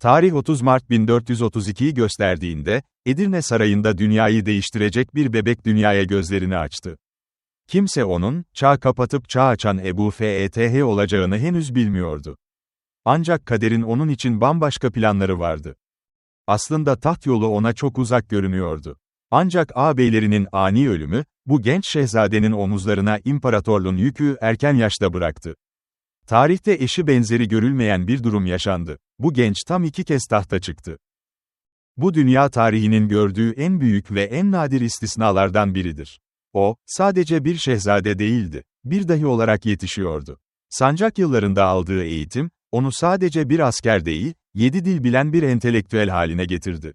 Tarih 30 Mart 1432'yi gösterdiğinde, Edirne Sarayı'nda dünyayı değiştirecek bir bebek dünyaya gözlerini açtı. Kimse onun, çağ kapatıp çağ açan Ebu Feth olacağını henüz bilmiyordu. Ancak kaderin onun için bambaşka planları vardı. Aslında taht yolu ona çok uzak görünüyordu. Ancak ağabeylerinin ani ölümü, bu genç şehzadenin omuzlarına imparatorluğun yükü erken yaşta bıraktı. Tarihte eşi benzeri görülmeyen bir durum yaşandı. Bu genç tam iki kez tahta çıktı. Bu dünya tarihinin gördüğü en büyük ve en nadir istisnalardan biridir. O, sadece bir şehzade değildi, bir dahi olarak yetişiyordu. Sancak yıllarında aldığı eğitim, onu sadece bir asker değil, yedi dil bilen bir entelektüel haline getirdi.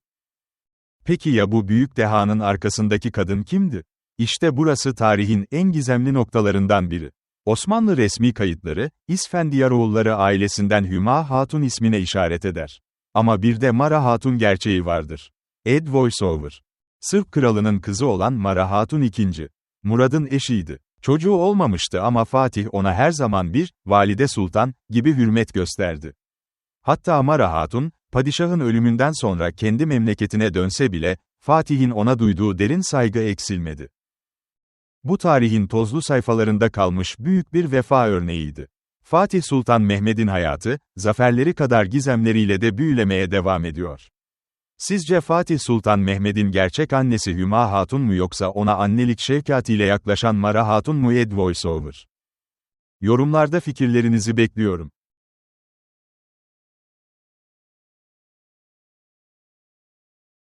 Peki ya bu büyük dehanın arkasındaki kadın kimdi? İşte burası tarihin en gizemli noktalarından biri. Osmanlı resmi kayıtları, İsfendiyaroğulları ailesinden Hüma Hatun ismine işaret eder. Ama bir de Mara Hatun gerçeği vardır. Ed Voiceover. Sırp kralının kızı olan Mara Hatun II. Murad'ın eşiydi. Çocuğu olmamıştı ama Fatih ona her zaman bir, valide sultan, gibi hürmet gösterdi. Hatta Mara Hatun, padişahın ölümünden sonra kendi memleketine dönse bile, Fatih'in ona duyduğu derin saygı eksilmedi. Bu tarihin tozlu sayfalarında kalmış büyük bir vefa örneğiydi. Fatih Sultan Mehmet'in hayatı, zaferleri kadar gizemleriyle de büyülemeye devam ediyor. Sizce Fatih Sultan Mehmet'in gerçek annesi Hüma Hatun mu yoksa ona annelik şefkatiyle yaklaşan Mara Hatun mu Ed Voiceover? Yorumlarda fikirlerinizi bekliyorum.